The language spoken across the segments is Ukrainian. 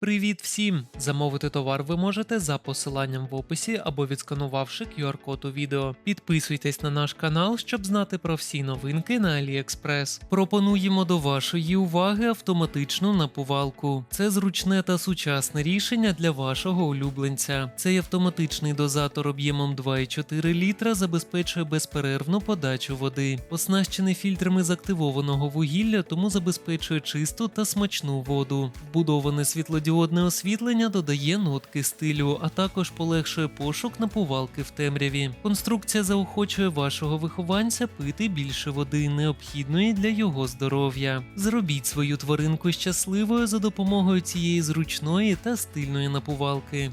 Привіт всім! Замовити товар ви можете за посиланням в описі або відсканувавши QR-код у відео. Підписуйтесь на наш канал, щоб знати про всі новинки на AliExpress. Пропонуємо до вашої уваги автоматичну напувалку. Це зручне та сучасне рішення для вашого улюбленця. Цей автоматичний дозатор об'ємом 2,4 літра забезпечує безперервну подачу води. Оснащений фільтрами з активованого вугілля, тому забезпечує чисту та смачну воду. Вбудоване світлодіодне освітлення додає нотки стилю, а також полегшує пошук напувалки в темряві. Конструкція заохочує вашого вихованця пити більше води, необхідної для його здоров'я. Зробіть свою тваринку щасливою за допомогою цієї зручної та стильної напувалки.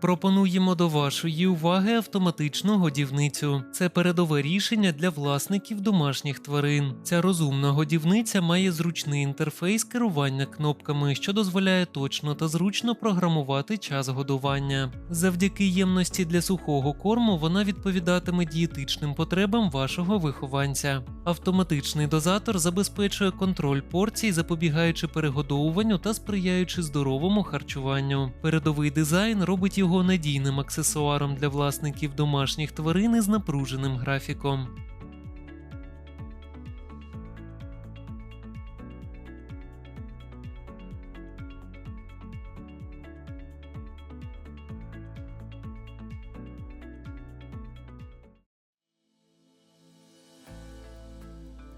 Пропонуємо до вашої уваги автоматичну годівницю. Це передове рішення для власників домашніх тварин. Ця розумна годівниця має зручний інтерфейс керування кнопками, що дозволяє точно та зручно програмувати час годування. Завдяки ємності для сухого корму вона відповідатиме дієтичним потребам вашого вихованця. Автоматичний дозатор забезпечує контроль порцій, запобігаючи перегодовуванню та сприяючи здоровому харчуванню. Передовий дизайн робить його надійним аксесуаром для власників домашніх тварин із напруженим графіком.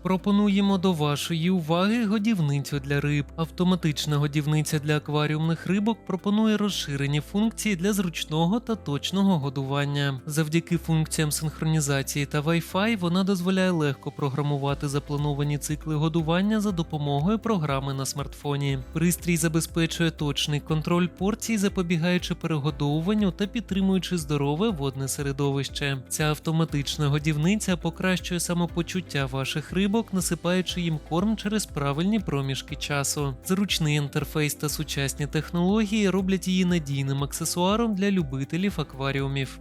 Пропонуємо до вашої уваги годівницю для риб. Автоматична годівниця для акваріумних рибок пропонує розширені функції для зручного та точного годування. Завдяки функціям синхронізації та Wi-Fi вона дозволяє легко програмувати заплановані цикли годування за допомогою програми на смартфоні. Пристрій забезпечує точний контроль порцій, запобігаючи перегодовуванню та підтримуючи здорове водне середовище. Ця автоматична годівниця покращує самопочуття ваших рибок, насипаючи їм корм через правильні проміжки часу. Зручний інтерфейс та сучасні технології роблять її надійним аксесуаром для любителів акваріумів.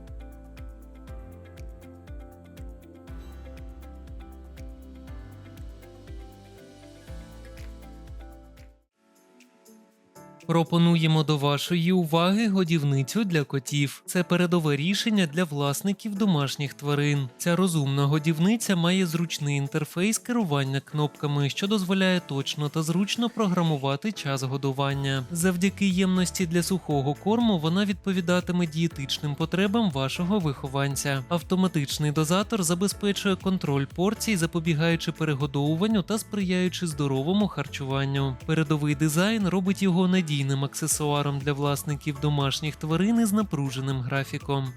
Пропонуємо до вашої уваги годівницю для котів. Це передове рішення для власників домашніх тварин. Ця розумна годівниця має зручний інтерфейс керування кнопками, що дозволяє точно та зручно програмувати час годування. Завдяки ємності для сухого корму вона відповідатиме дієтичним потребам вашого вихованця. Автоматичний дозатор забезпечує контроль порцій, запобігаючи перегодовуванню та сприяючи здоровому харчуванню. Передовий дизайн робить його надійним аксесуаром для власників домашніх тварин із напруженим графіком.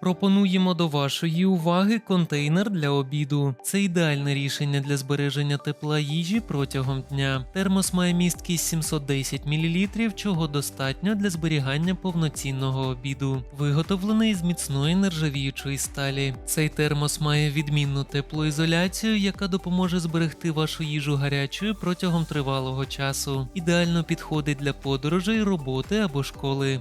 Пропонуємо до вашої уваги контейнер для обіду. Це ідеальне рішення для збереження тепла їжі протягом дня. Термос має місткість 710 мл, чого достатньо для зберігання повноцінного обіду. Виготовлений з міцної нержавіючої сталі. Цей термос має відмінну теплоізоляцію, яка допоможе зберегти вашу їжу гарячою протягом тривалого часу. Ідеально підходить для подорожей, роботи або школи.